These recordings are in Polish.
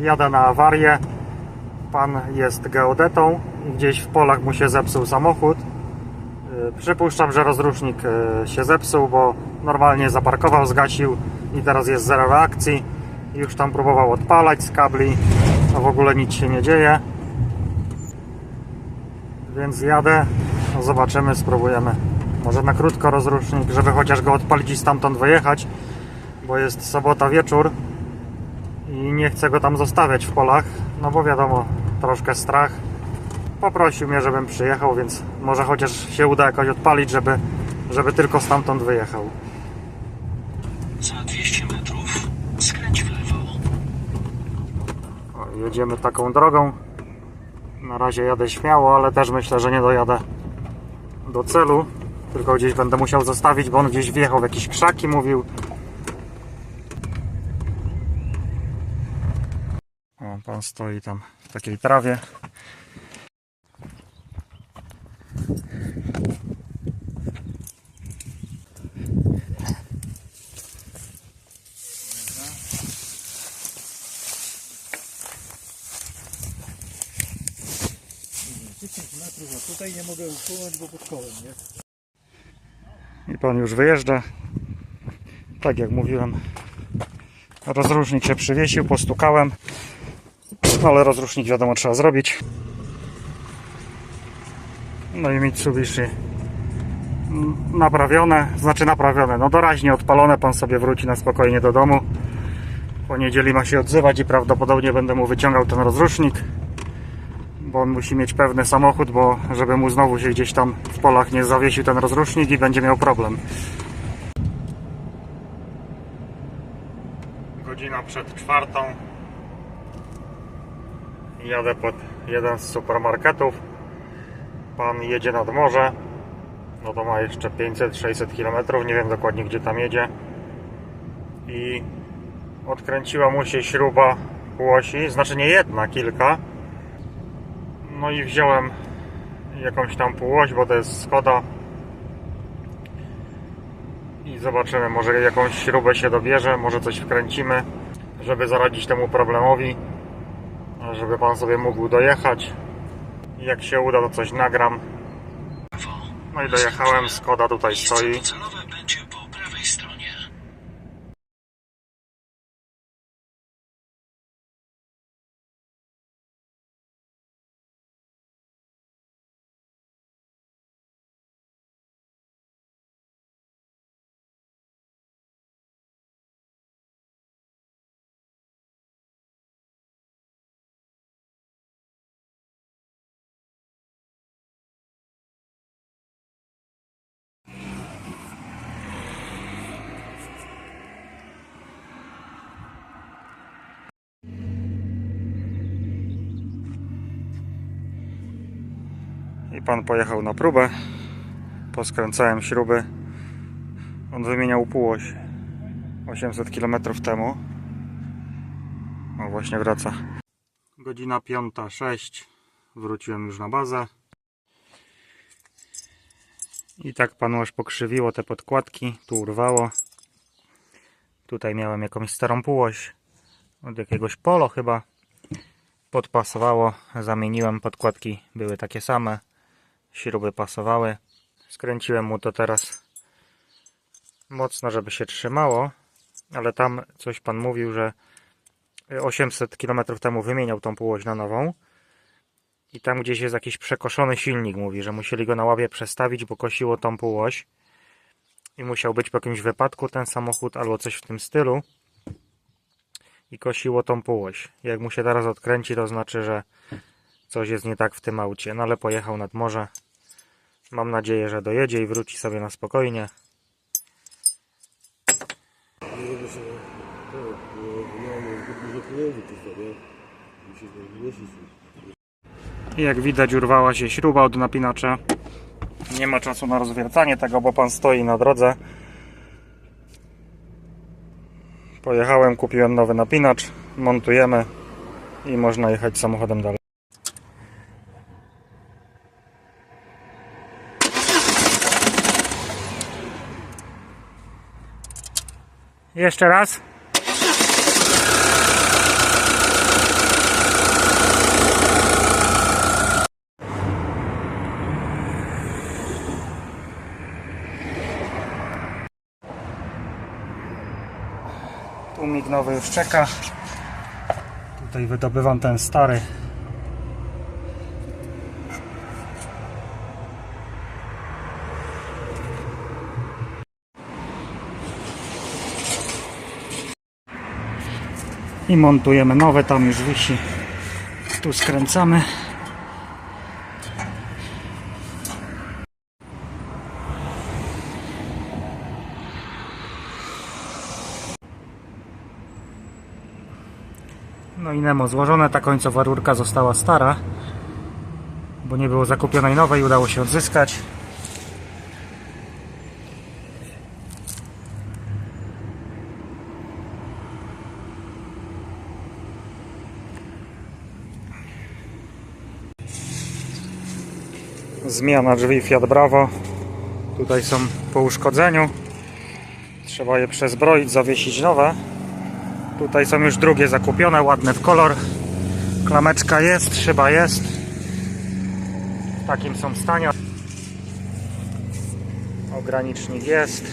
Jadę na awarię. Pan jest geodetą i gdzieś w polach mu się zepsuł samochód. Yy, Przypuszczam, że rozrusznik yy, się zepsuł, bo normalnie zaparkował, zgasił i teraz jest zero reakcji. Już tam próbował odpalać z kabli, a w ogóle nic się nie dzieje. Więc jadę, no zobaczymy, spróbujemy. Może na krótko rozrusznik, żeby chociaż go odpalić i stamtąd wyjechać, bo jest sobota wieczór i nie chcę go tam zostawiać w polach, no bo wiadomo, troszkę strach. Poprosił mnie, żebym przyjechał, więc może chociaż się uda jakoś odpalić, żeby, żeby tylko stamtąd wyjechał. Za 200 metrów skręć w lewo. O, jedziemy taką drogą. Na razie jadę śmiało, ale też myślę, że nie dojadę do celu. Tylko gdzieś będę musiał zostawić, bo on gdzieś wjechał w jakieś krzaki, mówił. O, pan stoi tam w takiej trawie. tutaj nie mogę upłynąć, bo pod kołem, nie? I pan już wyjeżdża. Tak jak mówiłem. Rozrusznik się przywiesił, postukałem. Ale rozrusznik wiadomo trzeba zrobić. No i Mitsubishi naprawione, znaczy naprawione, no doraźnie odpalone, pan sobie wróci na spokojnie do domu. Po niedzieli ma się odzywać i prawdopodobnie będę mu wyciągał ten rozrusznik bo on musi mieć pewny samochód, bo żeby mu znowu się gdzieś tam w polach nie zawiesił ten rozrusznik i będzie miał problem. Godzina przed czwartą. Jadę pod jeden z supermarketów. Pan jedzie nad morze. No to ma jeszcze 500-600 km. Nie wiem dokładnie gdzie tam jedzie. I odkręciła mu się śruba półosi. Znaczy nie jedna, kilka. No i wziąłem jakąś tam półoś, bo to jest Skoda. I zobaczymy, może jakąś śrubę się dobierze, może coś wkręcimy, żeby zaradzić temu problemowi, żeby pan sobie mógł dojechać. Jak się uda, to coś nagram. No i dojechałem, Skoda tutaj stoi. Pan pojechał na próbę. Poskręcałem śruby. On wymieniał półoś 800 km temu. O, właśnie wraca. Godzina 5.06. Wróciłem już na bazę. I tak panu aż pokrzywiło te podkładki. Tu urwało. Tutaj miałem jakąś starą półoś. Od jakiegoś polo chyba. Podpasowało. Zamieniłem podkładki. Były takie same śruby pasowały. Skręciłem mu to teraz mocno, żeby się trzymało, ale tam coś pan mówił, że 800 km temu wymieniał tą półoś na nową i tam gdzieś jest jakiś przekoszony silnik, mówi, że musieli go na ławie przestawić, bo kosiło tą półoś i musiał być po jakimś wypadku ten samochód albo coś w tym stylu i kosiło tą półoś. Jak mu się teraz odkręci, to znaczy, że coś jest nie tak w tym aucie, no ale pojechał nad morze. Mam nadzieję, że dojedzie i wróci sobie na spokojnie. Jak widać urwała się śruba od napinacza. Nie ma czasu na rozwiercanie tego, bo pan stoi na drodze. Pojechałem, kupiłem nowy napinacz, montujemy i można jechać samochodem dalej. Jeszcze raz. Tu mignowy już czeka. Tutaj wydobywam ten stary I montujemy nowe, tam już wisi. Tu skręcamy. No i Nemo złożone, ta końcowa rurka została stara, bo nie było zakupionej nowej, udało się odzyskać. Zmiana drzwi Fiat Bravo. Tutaj są po uszkodzeniu. Trzeba je przezbroić, zawiesić nowe. Tutaj są już drugie zakupione, ładne w kolor. Klameczka jest, szyba jest. W takim są stanie. Ogranicznik jest.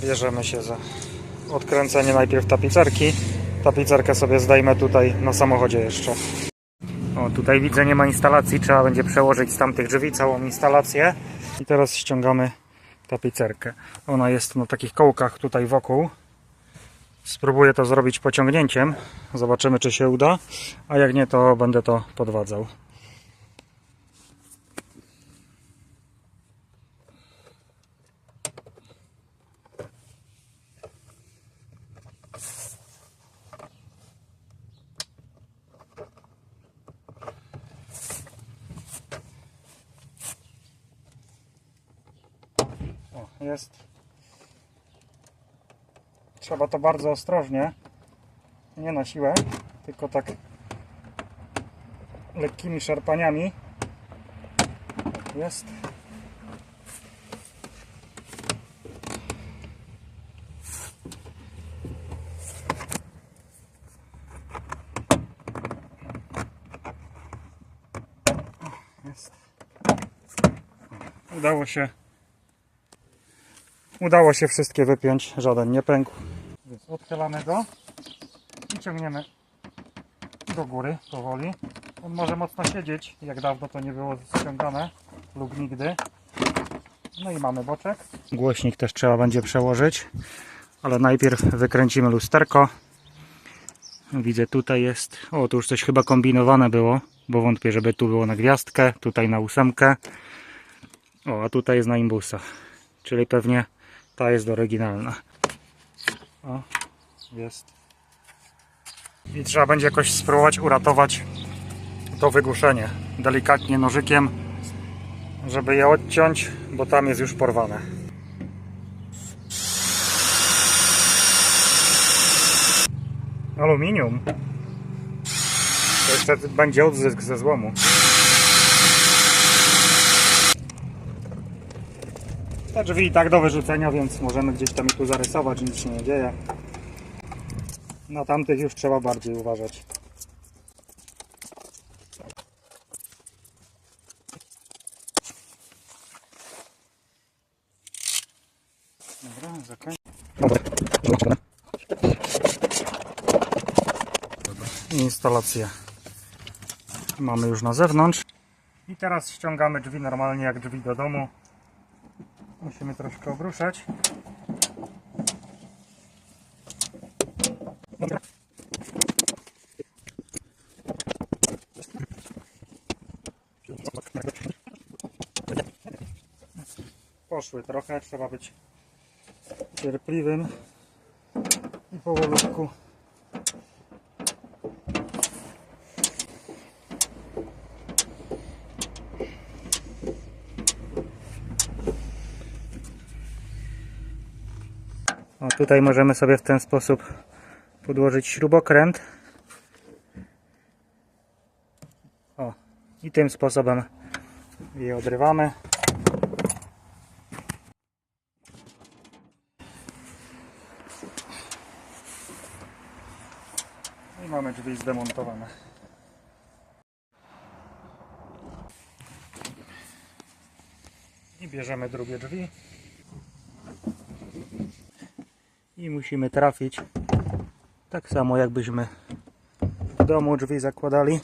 Bierzemy się za odkręcenie najpierw tapicerki. Tapicerkę sobie zdejmę tutaj na samochodzie jeszcze. O, tutaj widzę nie ma instalacji, trzeba będzie przełożyć z tamtych drzwi całą instalację. I teraz ściągamy tapicerkę. Ona jest na takich kołkach tutaj wokół. Spróbuję to zrobić pociągnięciem. Zobaczymy czy się uda. A jak nie to będę to podwadzał. Jest. Trzeba to bardzo ostrożnie. Nie na siłę, tylko tak lekkimi szarpaniami. Jest. Jest. Udało się Udało się wszystkie wypiąć, żaden nie pękł. Więc odchylamy go i ciągniemy do góry powoli. On może mocno siedzieć, jak dawno to nie było ściągane lub nigdy. No i mamy boczek. Głośnik też trzeba będzie przełożyć, ale najpierw wykręcimy lusterko. Widzę tutaj jest, o tu już coś chyba kombinowane było, bo wątpię, żeby tu było na gwiazdkę, tutaj na ósemkę. O, a tutaj jest na imbusa, czyli pewnie ta jest oryginalna. O, jest. I trzeba będzie jakoś spróbować uratować to wygłuszenie. Delikatnie nożykiem, żeby je odciąć, bo tam jest już porwane. Aluminium. To jeszcze będzie odzysk ze złomu. Te drzwi i tak do wyrzucenia, więc możemy gdzieś tam i tu zarysować, nic się nie dzieje. Na tamtych już trzeba bardziej uważać. Dobra, zakończę. Instalację mamy już na zewnątrz. I teraz ściągamy drzwi normalnie jak drzwi do domu. Musimy troszkę obruszać. Poszły trochę, trzeba być cierpliwym i powolutku tutaj możemy sobie w ten sposób podłożyć śrubokręt. O, i tym sposobem je odrywamy. I mamy drzwi zdemontowane. I bierzemy drugie drzwi. I musimy trafić tak samo jakbyśmy w domu drzwi zakładali.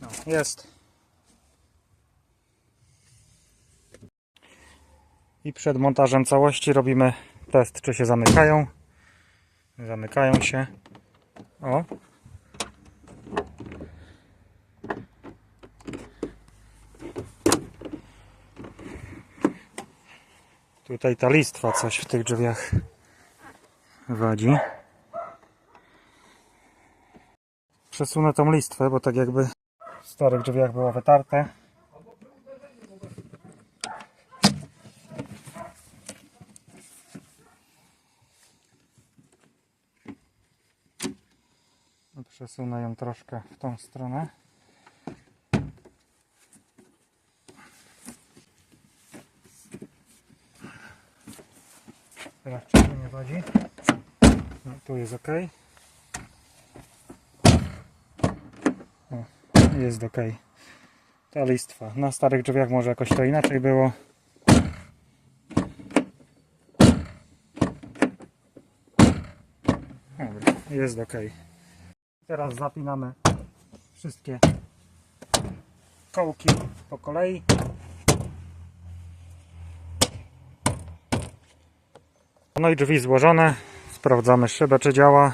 No, jest. I przed montażem całości robimy test, czy się zamykają. Zamykają się. O. Tutaj ta listwa coś w tych drzwiach wadzi. Przesunę tą listwę, bo tak jakby w starych drzwiach było wytarte. Przesunę ją troszkę w tą stronę. Teraz nie wadzi? No, tu jest ok. O, jest ok. Ta listwa. Na starych drzwiach może jakoś to inaczej było. Dobra, jest ok. Teraz zapinamy wszystkie kołki po kolei. No i drzwi złożone. Sprawdzamy szybę, czy działa.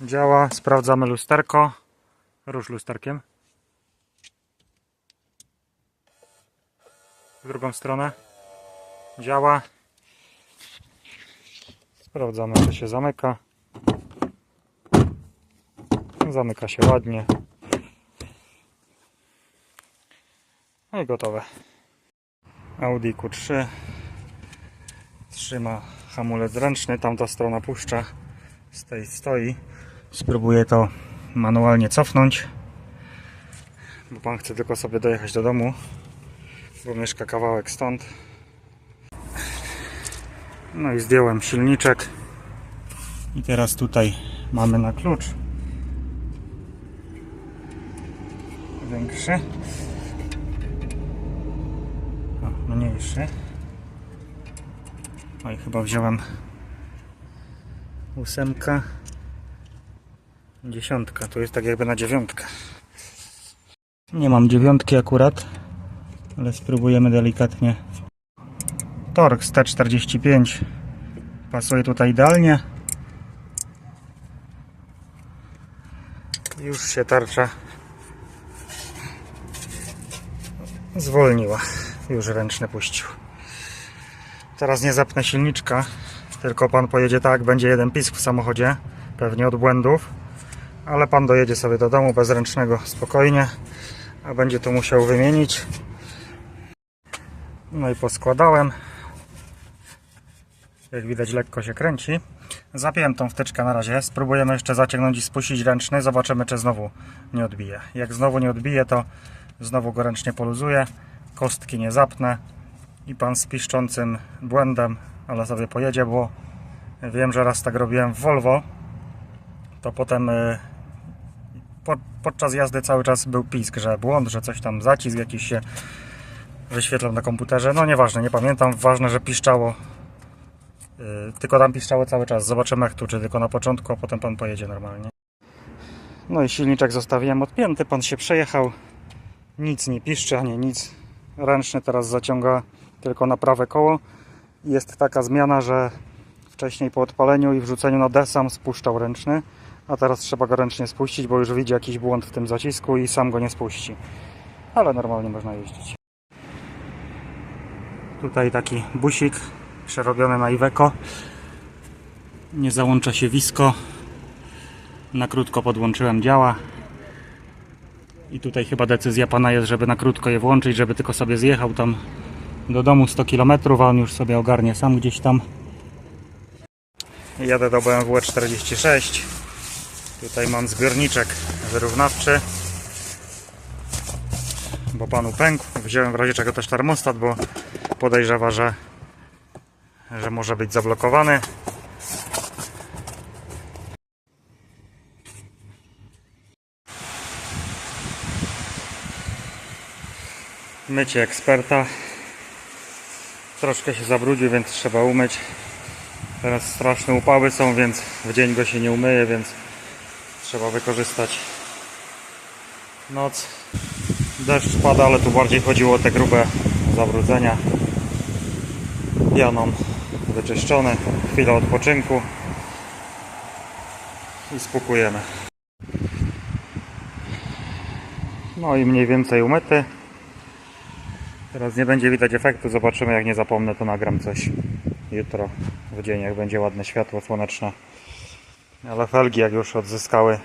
Działa. Sprawdzamy lusterko. Rusz lusterkiem. W drugą stronę. Działa. Sprawdzamy, czy się zamyka. Zamyka się ładnie. No i gotowe. Audi Q3 trzyma hamulec ręczny, tamta strona puszcza, z tej stoi. Spróbuję to manualnie cofnąć, bo pan chce tylko sobie dojechać do domu, bo mieszka kawałek stąd. No i zdjąłem silniczek. I teraz tutaj mamy na klucz. Większy. Mniejszy no i chyba wziąłem ósemka dziesiątka, to jest tak jakby na dziewiątkę. Nie mam dziewiątki akurat ale spróbujemy delikatnie. Torx T45 pasuje tutaj idealnie. Już się tarcza zwolniła. Już ręczny puścił Teraz nie zapnę silniczka, tylko pan pojedzie tak, będzie jeden pisk w samochodzie, pewnie od błędów, ale pan dojedzie sobie do domu bez ręcznego spokojnie, a będzie to musiał wymienić. No i poskładałem. Jak widać lekko się kręci. Zapiąłem tą wtyczkę na razie, spróbujemy jeszcze zaciągnąć i spuścić ręczny, zobaczymy czy znowu nie odbije. Jak znowu nie odbije, to znowu go ręcznie poluzuję, kostki nie zapnę i pan z piszczącym błędem, ale sobie pojedzie, bo wiem, że raz tak robiłem w Volvo, to potem y, po, podczas jazdy cały czas był pisk, że błąd, że coś tam zacisk jakiś się wyświetlał na komputerze. No nieważne, nie pamiętam, ważne, że piszczało. Y, tylko tam piszczało cały czas. Zobaczymy jak tu, czy tylko na początku, a potem pan pojedzie normalnie. No i silniczek zostawiłem odpięty, pan się przejechał. Nic nie piszczy, ani nic. Ręczny teraz zaciąga tylko na prawe koło. Jest taka zmiana, że wcześniej po odpaleniu i wrzuceniu na desam spuszczał ręczny, a teraz trzeba go ręcznie spuścić, bo już widzi jakiś błąd w tym zacisku i sam go nie spuści. Ale normalnie można jeździć. Tutaj taki busik przerobiony na Iveco. Nie załącza się wisko. Na krótko podłączyłem, działa. I tutaj chyba decyzja pana jest, żeby na krótko je włączyć, żeby tylko sobie zjechał tam do domu 100 km, a on już sobie ogarnie sam gdzieś tam. Jadę do BMW 46. Tutaj mam zbiorniczek wyrównawczy. Bo panu pękł. Wziąłem w razie czego też termostat, bo podejrzewa, że, że może być zablokowany. Mycie eksperta. Troszkę się zabrudził, więc trzeba umyć. Teraz straszne upały są, więc w dzień go się nie umyje, więc trzeba wykorzystać noc. Deszcz pada, ale tu bardziej chodziło o te grube zabrudzenia. Pianą wyczyszczone. Chwila odpoczynku. I spukujemy. No i mniej więcej umyty. Teraz nie będzie widać efektu, zobaczymy jak nie zapomnę to nagram coś jutro w dzień jak będzie ładne światło słoneczne. Ale felgi jak już odzyskały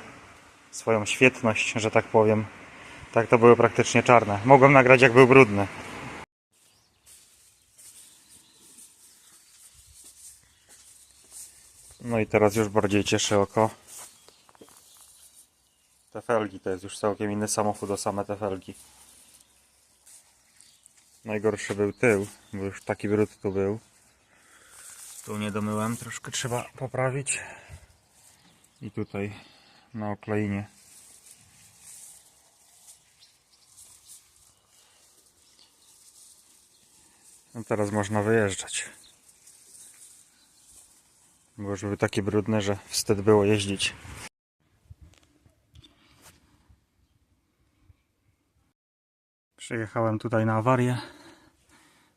swoją świetność, że tak powiem, tak to były praktycznie czarne. Mogłem nagrać jak był brudny. No i teraz już bardziej cieszy oko. Te felgi to jest już całkiem inny samochód o same te felgi. Najgorszy był tył, bo już taki brud tu był. Tu nie domyłem, troszkę trzeba poprawić. I tutaj na okleinie. No teraz można wyjeżdżać. Bo już był taki brudny, że wstyd było jeździć. Przyjechałem tutaj na awarię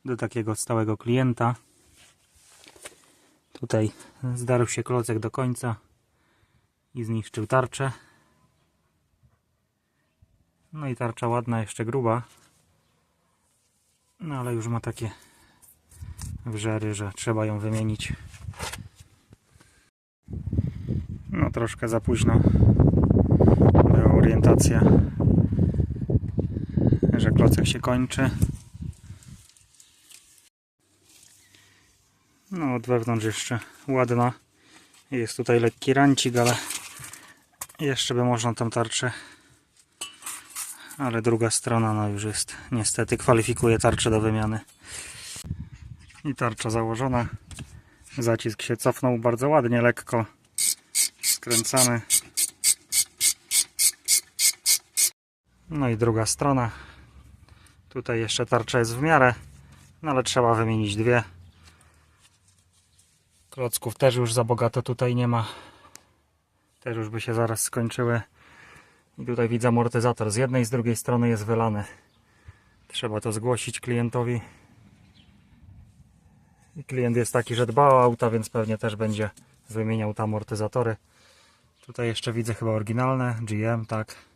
do takiego stałego klienta. Tutaj zdarł się klocek do końca i zniszczył tarczę. No i tarcza ładna, jeszcze gruba. No ale już ma takie wrzery, że trzeba ją wymienić. No troszkę za późno była orientacja, że klocek się kończy. No od wewnątrz jeszcze ładna. Jest tutaj lekki rancik, ale jeszcze by można tą tarczę. Ale druga strona no już jest niestety kwalifikuje tarczę do wymiany. I tarcza założona. Zacisk się cofnął bardzo ładnie, lekko skręcamy. No i druga strona. Tutaj jeszcze tarcza jest w miarę, no ale trzeba wymienić dwie. Klocków też już za bogato tutaj nie ma. Też już by się zaraz skończyły. I tutaj widzę amortyzator. Z jednej i z drugiej strony jest wylany. Trzeba to zgłosić klientowi. I klient jest taki, że dba o auta, więc pewnie też będzie wymieniał te amortyzatory. Tutaj jeszcze widzę chyba oryginalne. GM, tak.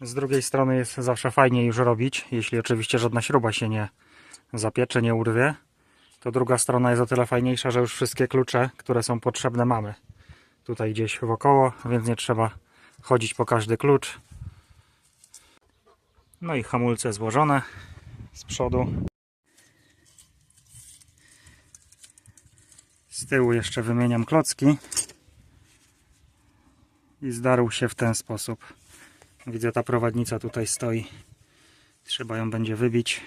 Z drugiej strony jest zawsze fajnie już robić, jeśli oczywiście żadna śruba się nie zapiecze, nie urwie. To druga strona jest o tyle fajniejsza, że już wszystkie klucze, które są potrzebne mamy. Tutaj gdzieś wokoło, więc nie trzeba chodzić po każdy klucz. No i hamulce złożone z przodu. Z tyłu jeszcze wymieniam klocki. I zdarł się w ten sposób. Widzę, ta prowadnica tutaj stoi. Trzeba ją będzie wybić.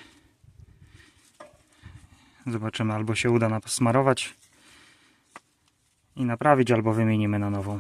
Zobaczymy, albo się uda nasmarować i naprawić, albo wymienimy na nową.